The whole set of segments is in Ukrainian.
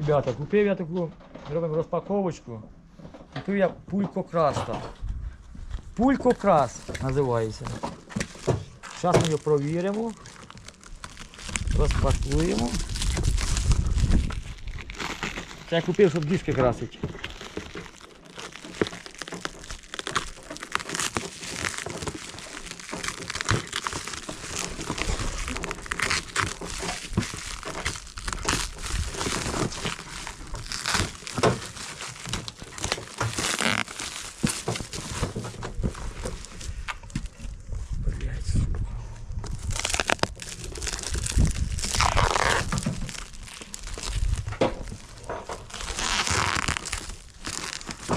Ребята, купив я таку, робимо розпаковочку. Купив я пулькокрас там. Пулькокрас називається. Зараз ми його провіримо. Розпакуємо. Це я купив, щоб диски красити.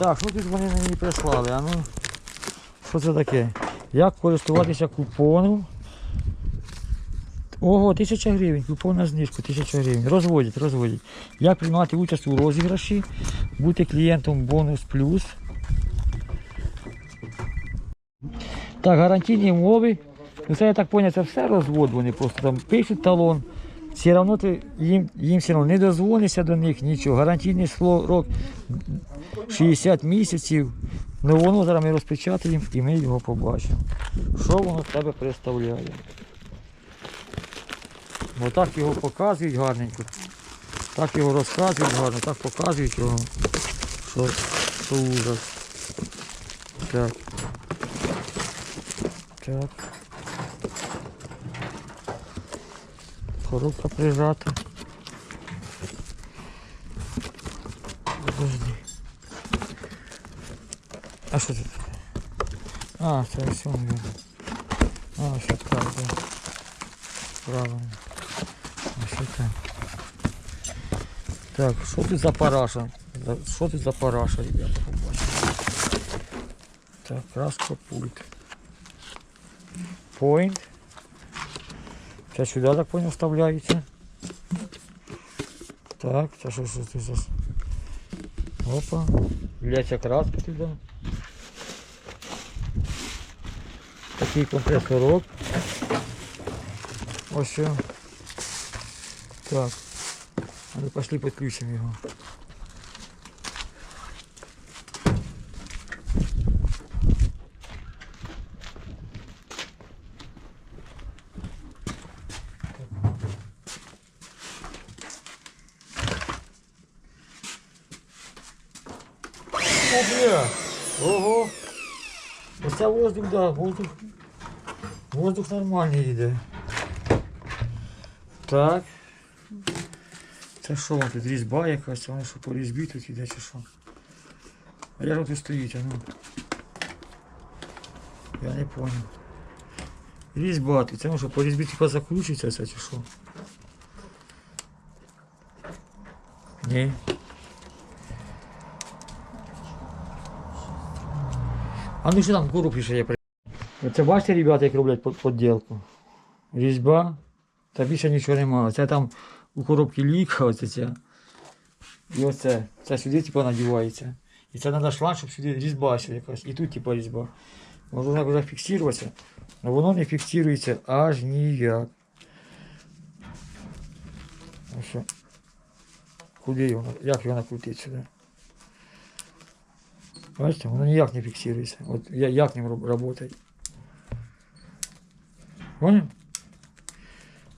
Так, що тут вони мені прислали? А ну, що це таке? Як користуватися купоном? Ого, тисяча гривень, купон на знижку, тисяча гривень. Розводять, розводять. Як приймати участь у розіграші, бути клієнтом бонус плюс. Так, гарантійні умови. Ну це я так зрозумів, це все розвод, вони просто там пишуть талон. Все одно ти їм, їм все одно не дозвонишся до них, нічого. Гарантійний срок 60 місяців. Ну воно зараз ми розпечатаємо і ми його побачимо. Що воно тебе представляє? Отак його показують гарненько. Так його розказують гарно, так показують його. Що, що ужас. Так. Так. Коробка прижата. Подожди. А що це таке? А, це все він. А, все так, да. Правильно. А що так? Так, що тут за параша? Що тут за параша, ребята. Так, краска пульт. Point. Це сюди, так понял, вставляється. Так, це що, що тут за... Опа. Лється краска туди. Такий компресорок. Ось. Так. А ну пошли підключимо його. Бля. Ого. Оце воздух, да, воздух. Воздух нормальний йде. Так. Це що вам тут різьба якась? Воно що по різьбі тут іде чи що? А як тут стоїть, а ну? Я не понял. Різьба тут, це воно по різьбі типа закручується це чи що? Ні. А ну що там в коробці ще є? Оце бачите, ребята, як роблять под- подділку? Різьба. Та більше нічого немає. Це там у коробці ліка, оце ця. І оце. Це сюди типу, надівається. І це треба шланг, щоб сюди різьба якась. І тут типу різьба. Воно так вже фіксуватися, але воно не фіксується аж ніяк. Куди його? Як його накрутити сюди? Бачите, воно ніяк не фіксується. От я, як ним працювати. Понял?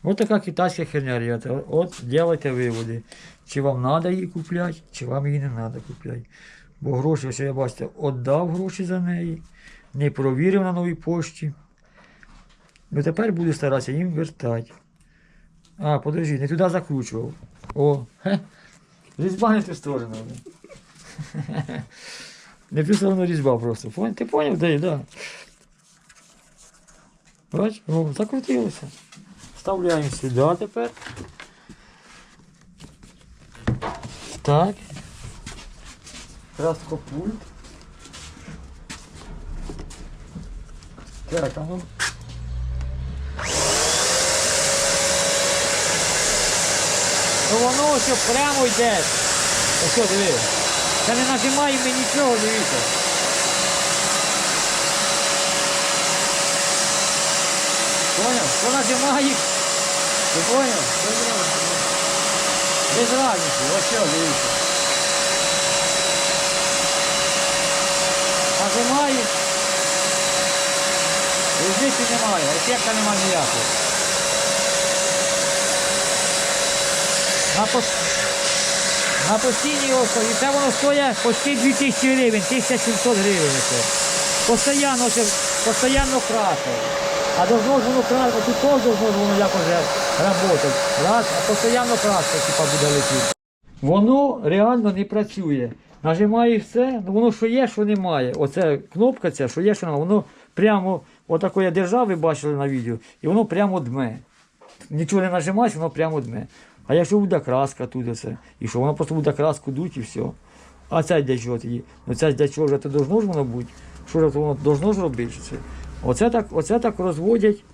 Вот така китайська херня. От делайте виводи. Чи вам треба її купляти, чи вам її не треба купляти. Бо гроші, ось я бачите, віддав гроші за неї, не провірив на новій пошті. Ну тепер буду старатися їм вертати. А, подожди, не туди закручував. О, хе. Різьба не ту сторону. Не різьба просто. Пон- Ти поняв, де, да. Бач, о, закрутилося. Вставляємо сюди тепер. Так. Краскопульт. Так, а ну. Ну воно все прямо йде. Ось що, диви. Та не нажимаємо нічого, дивіться. Понял? Що нажимає? Ти зробиш? Без разниці, ось що, дивіться. Нажимаєш. Різниці немає, ефекта немає ніякого. На. На постійній основі це воно стоїть почти 2000 гривень, 1700 гривень. Постоянно, постоянно красить. А должно ж воно красити, тут теж должно ж воно якось працювати. Раз, а постійно краска типа буде летіти. Воно реально не працює. Нажимаєш все, ну воно що є, що немає. Оце кнопка ця, що є, що немає. Воно прямо, отако я держав, ви бачили на відео, і воно прямо дме. Нічого не нажимаєш, воно прямо дме. А якщо буде краска тут оце, і що воно просто буде краску дуть і все. А це для чого тоді? Ну це для чого вже то должно ж воно бути? Що ж воно должно ж робити? Це? Оце так, оце так розводять.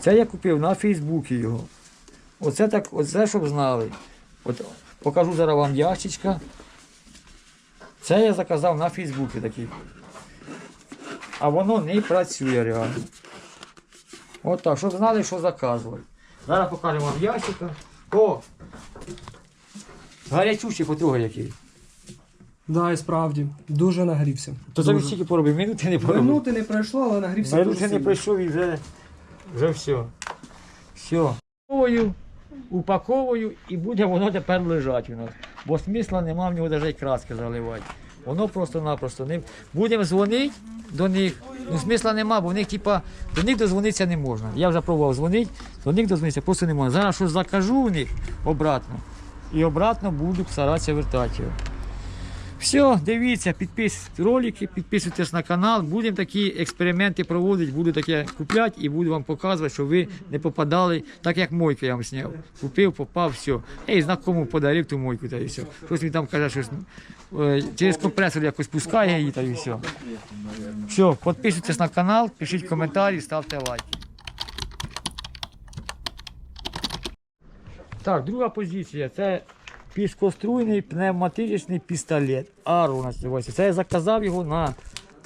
Це я купив на Фейсбуці його. Оце так, оце щоб знали. От покажу зараз вам ящичка. Це я заказав на Фейсбуці такий. А воно не працює реально. От так, щоб знали, що заказувати. Зараз покажемо вам ящика. О! Гарячучий потрогай який. Да, і справді, дуже нагрівся. То це він Дуже. стільки поробив, минути не поробив. Минути не пройшло, але нагрівся Минути дуже не сильно. прийшов і вже, вже все. Все. Упаковую, упаковую і буде воно тепер лежати у нас. Бо смисла нема в нього навіть краски заливати. Воно просто-напросто не. Будемо дзвонити до них. Ну смисла нема, бо в них типа до них дозвонитися не можна. Я вже пробував дзвонити, до них дозвонитися просто не можна. Зараз щось закажу в них обратно. І обратно буду старатися вертати його. Все, дивіться, підписуйтесь ролики, підписуйтесь на канал. Будемо такі експерименти проводити, буду таке купляти і буду вам показувати, що ви не попадали, так як мойку я вам зняв. Купив, попав, все. Ей, знакому подарив ту мойку та і все. Щось він там каже, щось е, через компресор якось пускає її та і все. Все, підписуйтесь на канал, пишіть коментарі, ставте лайки. Так, друга позиція це піскоструйний пневматичний пістолет. Ару називається. Це я заказав його на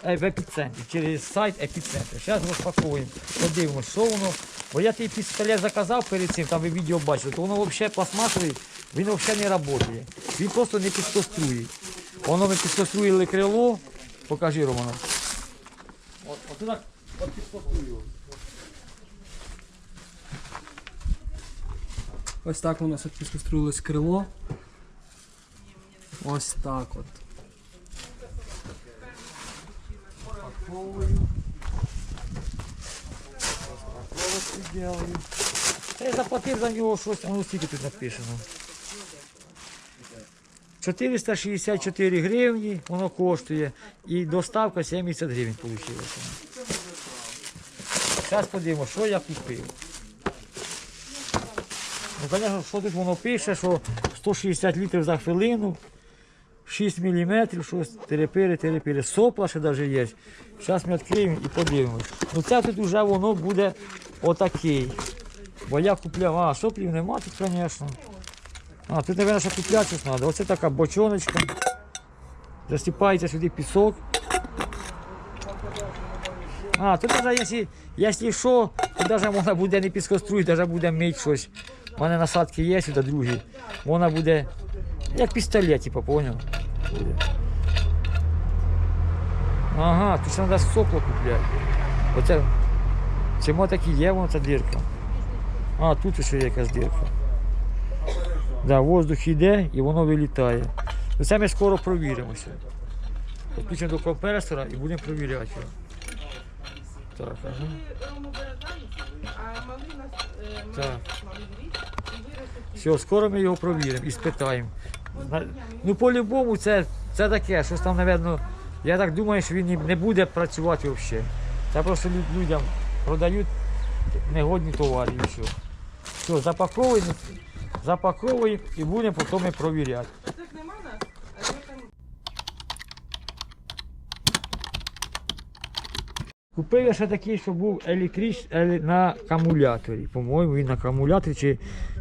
е, в епіцентрі, через сайт епіцентр. Зараз розпаковуємо, подивимося, що воно. Бо я той пістолет заказав перед цим, там ви відео бачили, то воно взагалі пластмасовий, він взагалі не працює. Він просто не піскострує. Воно ми піскоструїли крило. Покажи, Романа. От, от так, от піскоструїли. Ось так у нас от піскоструїлось крило. Ось так от. Та я заплатив за нього щось, воно скільки тут написано. 464 гривні воно коштує і доставка 70 гривень вийшла. Зараз подивимося, що я купив. Ну, звісно, що тут воно пише, що 160 літрів за хвилину, 6 мм, щось терепири, терепири. Сопла ще навіть є. Зараз ми відкриємо і подивимось. Ну це тут вже воно буде отакий. Бо я купляв, а соплів нема тут, звісно. А, тут, мабуть, ще купляти щось треба. Оце така бочоночка. Засипається сюди пісок. А, тут навіть, якщо, що, то навіть можна буде не піскоструїти, навіть буде мити щось. У мене насадки є сюди другі. Вона буде як пістолет, типу, поняв? Ага, тут треба сопло купляти. Оце, чому такі є, воно ця дірка. А, тут ще є якась дірка. Да, воздух йде і воно вилітає. Ну, Це ми скоро провіримося. Підключимо до компресора і будемо провіряти його. Так, ага. Так. Все, скоро ми його провіримо і спитаємо. Ну, по-любому, це, це таке, щось там, напевно, я так думаю, що він не- буде працювати взагалі. Це просто людям продають негодні товари і все. Все, запаковуємо, запаковуємо і будемо потім провіряти. Купив я ще такий, що був електрич на акумуляторі. По-моєму, він на акумуляторі. Чи,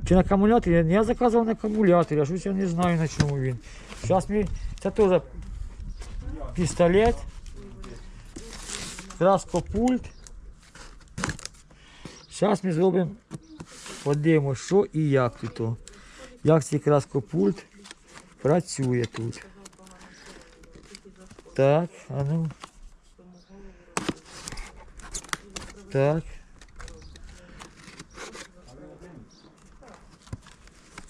чи на акумуляторі? Я- заказував на акумуляторі, а щось я не знаю на чому він. Зараз ми. Це теж пістолет. Краскопульт. Зараз ми зробимо, подивимося, що і як тут. як цей краскопульт працює тут. Так, а ну. Так.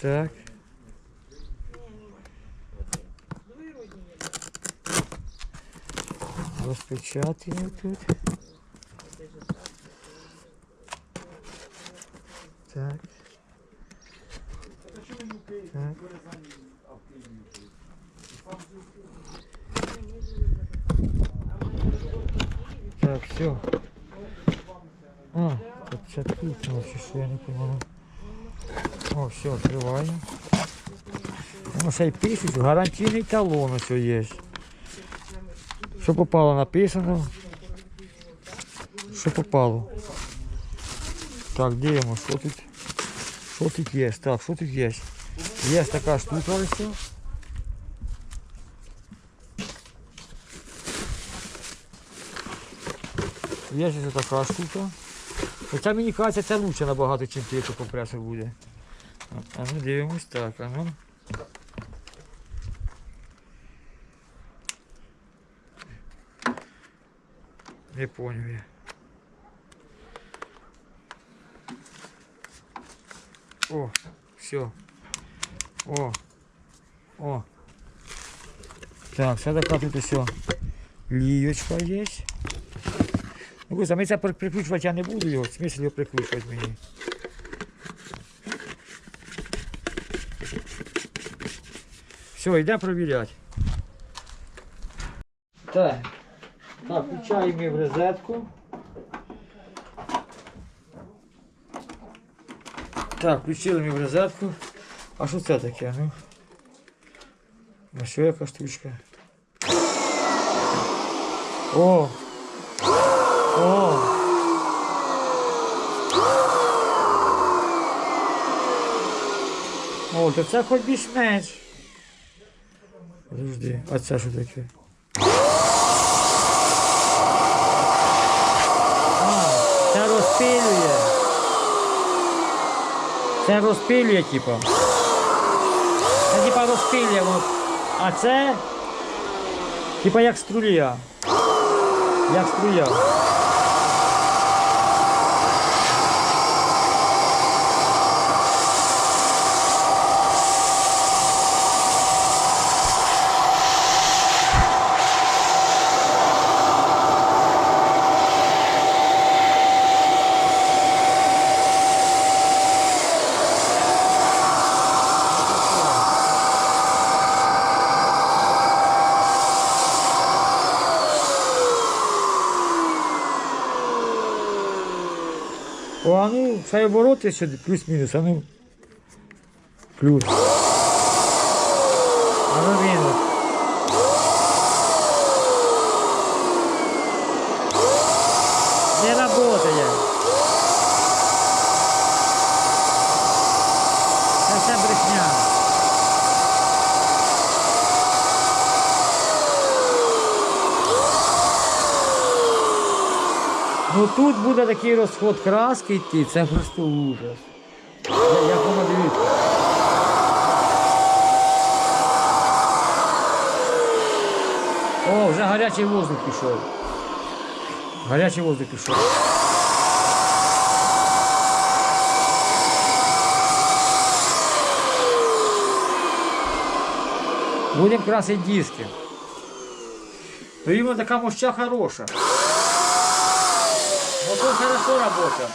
Так. Розпечатаємо тут. Так. Так. Так, все А, тут це тут, ну, чи що я не понимаю. О, все, відкриваю. Ну, ще й пишуть, гарантійний талон ось є. Що попало написано. Що попало. Так, дивимося, що тут. Що тут є? Так, що тут є? Є така штука ось. Є ще така штука. Хоча мені кажеться, це лучше набагато, ніж той, що компресор буде. А ну дивимось, так, а ну. Не понял я. О, все. О. О. Так, все така тут все. Лієчка є. Ну, Гуся, ми це при- прикручувати я не буду його. Смисл його прикручувати мені. Все, йде провіряти. Так. Так, включаємо в розетку. Так, включили ми в розетку. А що це таке? Ну? Що яка штучка? О! О! О, то це хоч більш-менш. Подожди, а це що таке? А, це розпилює. Це розпилює, типа. Це типа розпилює. А це типа як струя. Як струя. О, а ну, це обороти сюди, плюс-мінус, а ну. Плюс. А ну мінус. Не работає. Це все брехня. Ну тут буде такий розход краски йти, це просто ужас. Як воно. О, вже гарячий воздух пішов. Гарячий воздух пішов. Будемо красити диски. Іменно така моща хороша. Мотор хорошо работает.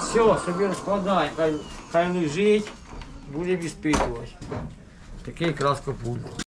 Все, собі розкладаємо, хай, хай лежить, будемо іспитувати. Такий краскопульт.